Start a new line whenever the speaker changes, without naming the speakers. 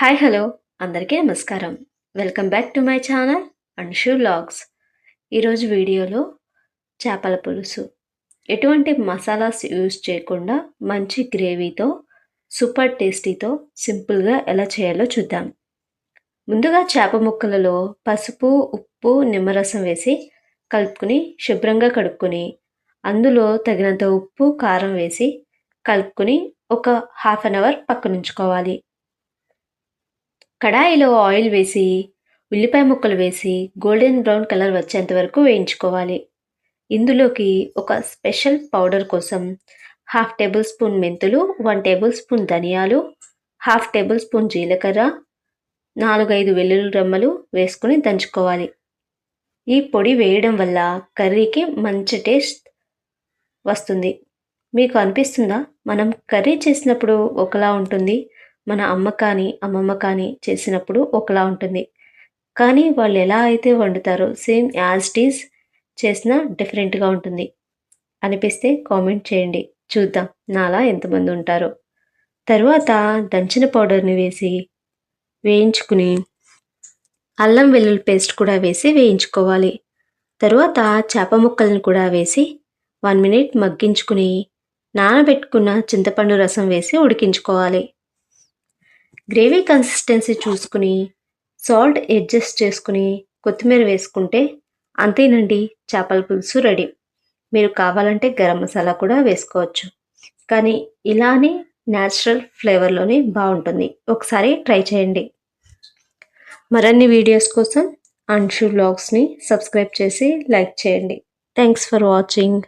Hi hello. అందరికీ నమస్కారం. Welcome back to my channel Anshu logs ఈరోజు వీడియోలో చేపల పులుసు. ఎటువంటి మసాలాస్ యూజ్ చేయకుండా మంచి గ్రేవీతో సూపర్ టేస్టీతో సింపుల్గా ఎలా చేయాలో చూద్దాం. ముందుగా చేప ముక్కలలో పసుపు ఉప్పు నిమ్మరసం వేసి కలుపుకుని శుభ్రంగా కడుక్కుని అందులో తగినంత ఉప్పు కారం వేసి కలుపుకుని ఒక హాఫ్ అన్ అవర్ పక్కనుంచుకోవాలి. కడాయిలో ఆయిల్ వేసి ఉల్లిపాయ ముక్కలు వేసి గోల్డెన్ బ్రౌన్ కలర్ వచ్చేంత వరకు వేయించుకోవాలి. ఇందులోకి ఒక స్పెషల్ పౌడర్ కోసం హాఫ్ టేబుల్ స్పూన్ మెంతులు వన్ టేబుల్ స్పూన్ ధనియాలు హాఫ్ టేబుల్ స్పూన్ జీలకర్ర నాలుగైదు వెల్లుల్లి రెమ్మలు వేసుకుని దంచుకోవాలి. ఈ పొడి వేయడం వల్ల కర్రీకి మంచి టేస్ట్ వస్తుంది. మీకు అనిపిస్తుందా? మనం కర్రీ చేసినప్పుడు ఒకలా ఉంటుంది. మన అమ్మ కానీ అమ్మమ్మ కానీ చేసినప్పుడు ఒకలా ఉంటుంది. కానీ వాళ్ళు ఎలా అయితే వండుతారో సేమ్ యాజ్ టీజ్ చేసినా డిఫరెంట్గా ఉంటుంది. అనిపిస్తే కామెంట్ చేయండి. చూద్దాం నాలా ఎంతమంది ఉంటారో. తర్వాత దంచిన పౌడర్ని వేసి వేయించుకుని అల్లం వెల్లుల్లి పేస్ట్ కూడా వేసి వేయించుకోవాలి. తరువాత చేప ముక్కలను కూడా వేసి వన్ మినిట్ మగ్గించుకుని నానబెట్టుకున్న చింతపండు రసం వేసి ఉడికించుకోవాలి. గ్రేవీ కన్సిస్టెన్సీ చూసుకుని సాల్ట్ అడ్జస్ట్ చేసుకుని కొత్తిమీర వేసుకుంటే అంతేనండి చేపల పులుసు రెడీ. మీరు కావాలంటే గరం మసాలా కూడా వేసుకోవచ్చు. కానీ ఇలానే న్యాచురల్ ఫ్లేవర్లోనే బాగుంటుంది. ఒకసారి ట్రై చేయండి. మరిన్ని వీడియోస్ కోసం అన్షు బ్లాగ్స్ని సబ్స్క్రైబ్ చేసి లైక్ చేయండి. Thanks for watching.